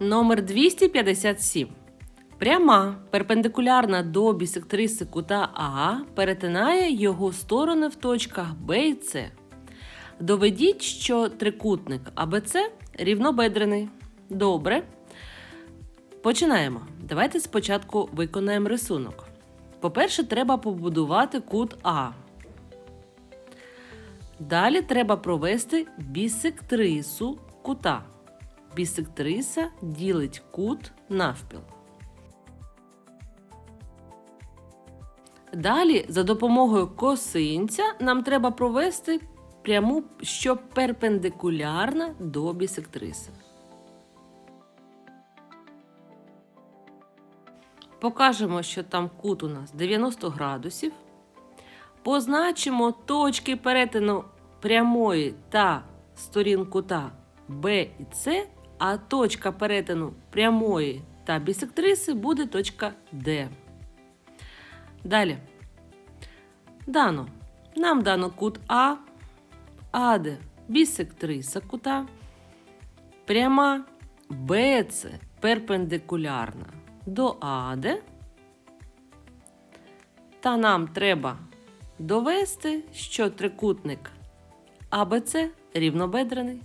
Номер 257. Пряма перпендикулярна до бісектриси кута А перетинає його сторони в точках Б і С. Доведіть, що трикутник АБЦ рівнобедрений. Добре. Починаємо. Давайте спочатку виконаємо рисунок. По-перше, треба побудувати кут А. Далі треба провести бісектрису кута. Бісектриса ділить кут навпіл. Далі, за допомогою косинця, нам треба провести пряму, що перпендикулярна до бісектриси. Покажемо, що там кут у нас 90 градусів. Позначимо точки перетину прямої та сторін кута Б і С, а точка перетину прямої та бісектриси буде точка Д. Далі. Дано. Нам дано кут А, АД бісектриса кута, пряма БЦ перпендикулярна до АД. Та нам треба довести, що трикутник АБЦ рівнобедрений.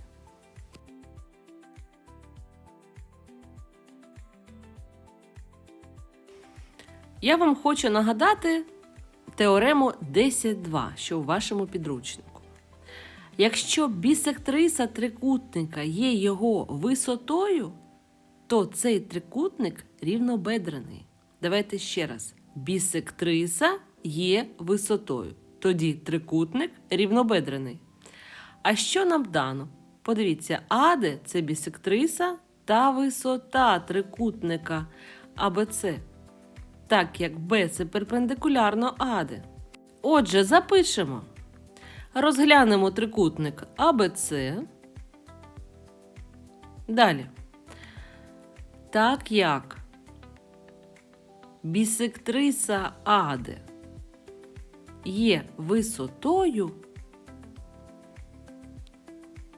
Я вам хочу нагадати теорему 10.2, що у вашому підручнику. Якщо бісектриса трикутника є його висотою, то цей трикутник рівнобедрений. Давайте ще раз. Бісектриса є висотою. Тоді трикутник рівнобедрений. А що нам дано? Подивіться, АД це бісектриса та висота трикутника АБЦ. Так як Б це перпендикулярно АД. Отже, запишемо. Розглянемо трикутник АБЦ. Далі. Так як бісектриса АД є висотою,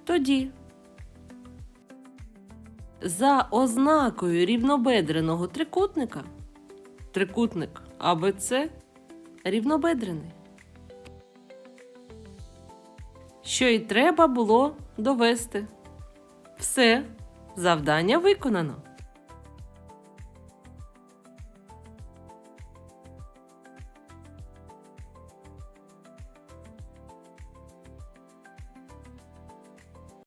тоді за ознакою рівнобедреного трикутника трикутник АБЦ рівнобедрений. Що й треба було довести. Все, завдання виконано.